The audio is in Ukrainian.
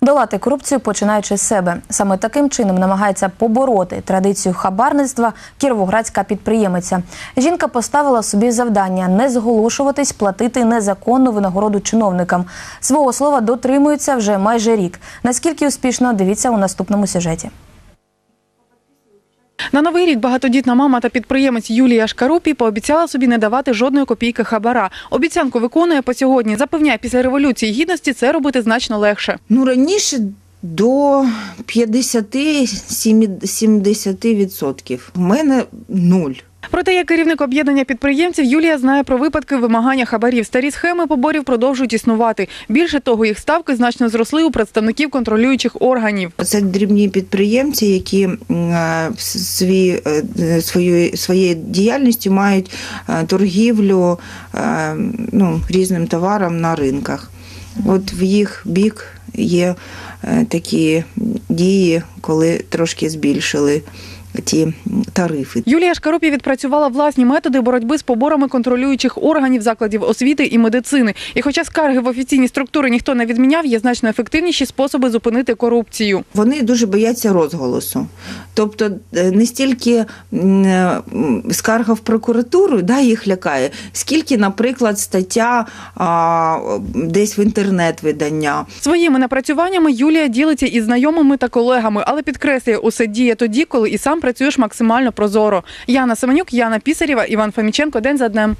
Долати корупцію починаючи з себе. Саме таким чином намагається побороти традицію хабарництва кіровоградська підприємиця. Жінка поставила собі завдання не зголошуватись, платити незаконну винагороду чиновникам. Свого слова дотримується вже майже рік. Наскільки успішно дивіться у наступному сюжеті. На новий рік багатодітна мама та підприємець Юлія Шкарупі пообіцяла собі не давати жодної копійки хабара. Обіцянку виконує по сьогодні. Запевняє, після революції гідності це робити значно легше. Ну, раніше до 50-70%. У мене нуль. Проте, як керівник об'єднання підприємців, Юлія знає про випадки вимагання хабарів. Старі схеми поборів продовжують існувати. Більше того, їх ставки значно зросли у представників контролюючих органів. Це дрібні підприємці, які е, е, свою, своєю діяльністю мають е, торгівлю е, ну, різним товаром на ринках. От в їх бік є е, такі дії, коли трошки збільшили ті тарифи. Юлія Шкарупі відпрацювала власні методи боротьби з поборами контролюючих органів закладів освіти і медицини. І хоча скарги в офіційні структури ніхто не відміняв, є значно ефективніші способи зупинити корупцію. Вони дуже бояться розголосу. Тобто е, не стільки е, скарга в прокуратуру да, їх лякає, скільки, наприклад, стаття а, десь в інтернет-видання. Своїми напрацюваннями Юлія ділиться із знайомими та колегами, але підкреслює, усе діє тоді, коли і сам працюєш максимально прозоро. Яна Семенюк, Яна Пісарєва, Іван Фоміченко. День за днем.